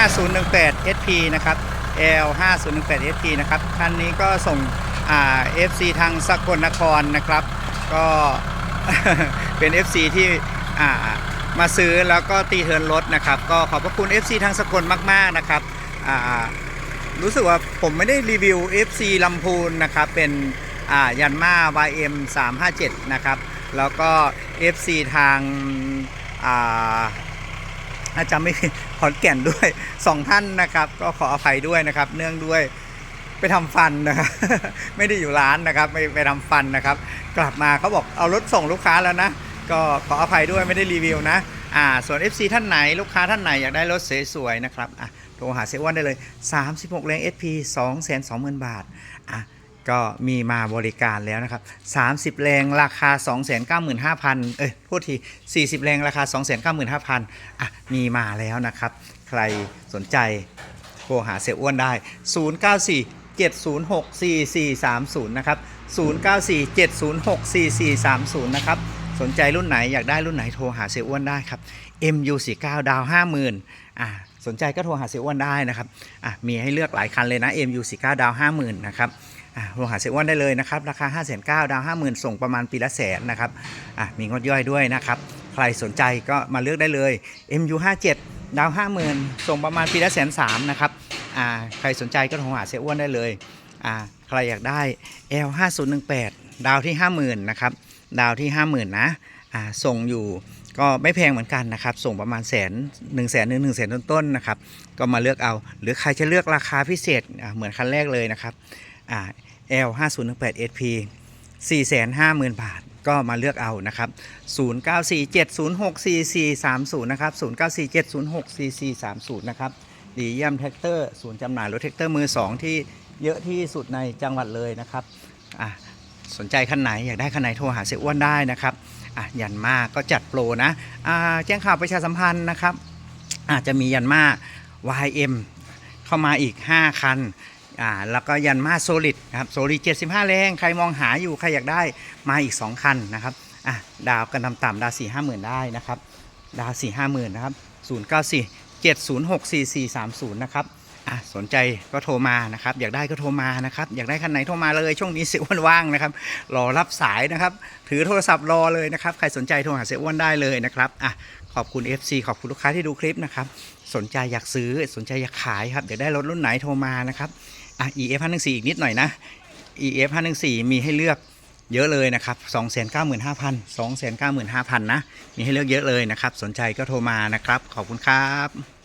5018 SP นะครับ L 5018 SP นะครับคันนี้ก็ส่งอ่า FC ทางสกลนครนะครับ ก็เป็น FC ที่อ่ามาซื้อแล้วก็ตีเทินรถนะครับ ก็ขอบพระคุณ FC ทางสกลมาก ๆ นะครับอ่ารู้สึกว่าผมไม่ได้รีวิว FC ลำพูนนะครับ เป็นอ่ายันมา YM 357 นะครับ แล้วก็ FC ทาง อาอาจจะไม่ขอนแก่นด้วยสองท่านนะครับ ก็ขออภัยด้วยนะครับ เนื่องด้วยไปทำฟันนะครับ ไม่ได้อยู่ร้านนะครับไปไปทำฟันนะครับ กลับมาเขาบอกเอารถส่งลูกค้าแล้วนะ ก็ขออภัยด้วยไม่ได้รีวิวนะอ่าส่วน FC ท่านไหนลูกค้าท่านไหนอยากได้รถสวยๆนะครับอะโทรหาเซเว่นได้เลย 36 แรง SP 220,000 บาทอะ ก็มีมาบริการแล้วนะครับ 30 แรงราคา 295,000 เอ้ยพูดที 40 แรงราคา 295,000 อะ มีมาแล้วนะครับ ใครสนใจโทรหาเสียอ้วนได้ 094 706 4430 นะครับ 094 706 4430 นะครับ สนใจรุ่นไหนอยากได้รุ่นไหนโทรหาเสียอ้วนได้ครับ MU49 ดาว 50,000 อ่าสนใจก็โทรหาเสียอ้วนได้นะครับ อะมีให้เลือกหลายคันเลยนะ MU49 ดาว 50,000 นะครับ โทรหาเสียอ้วนได้เลยนะครับ ราคา5,900ดาว50,000ส่งประมาณปีละแสนนะครับมีงดย่อยด้วยนะครับ ใครสนใจก็มาเลือกได้เลย MU57 ดาว50,000ส่งประมาณปีละแสนสามนะครับใครสนใจก็โทรหาเสียอ้วนได้เลยใครอยากได้ L5018 ดาวที่ 50,000นะครับดาวที่ 50,000นะส่งอยู่ก็ไม่แพงเหมือนกันนะครับ ส่งประมาณแสนหนึ่งแสนหนึ่งหนึ่งแสนต้นๆนะครับ ก็มาเลือกเอา หรือใครจะเลือกราคาพิเศษเหมือนคันแรกเลยนะครับ อ่า L5018 SP 450,000 บาท ก็มาเลือกเอานะครับ 0947064430 นะครับ 0947064430 นะครับ ดีเยี่ยมแท็กเตอร์ศูนย์จำหน่ายรถแท็กเตอร์มือ 2 ที่เยอะที่สุดในจังหวัดเลยนะครับอะสนใจคันไหน อยากได้คันไหนโทรหาเสียอ้วนได้นะครับอะยันมาก็จัดโปรนะอ่าแจ้งข่าวประชาสัมพันธ์นะครับอาจจะมียันมา YM เข้ามาอีก 5 คัน อ่าแล้วก็ยันมาโซลิดนะครับโซลิด75 แรง ใครมองหาอยู่ ใครอยากได้มาอีก 2 คันนะครับอะดาวกันต่ำๆดาว4 5 0 0 0 0 ได้นะครับ ดาว4 5 0 0 0 0นะครับ094 706 4430 นะครับอะสนใจก็โทรมานะครับ อยากได้ก็โทรมานะครับ อยากได้คันไหนโทรมาเลยช่วงนี้เสียอ้วนว่างนะครับรอรับสายนะครับ ถือโทรศัพท์รอเลยนะครับ ใครสนใจโทรหาเสียอ้วนได้เลยนะครับอะขอบคุณ FC ขอบคุณลูกค้าที่ดูคลิปนะครับ สนใจอยากซื้อสนใจอยากขายครับอยากได้รถรุ่นไหนโทรมานะครับ อะ EF 514อีกนิดหน่อยนะ EF 514มีให้เลือกเยอะเลยนะครับ 295,000 295,000 นะ มีให้เลือกเยอะเลยนะครับ สนใจก็โทรมานะครับ ขอบคุณครับ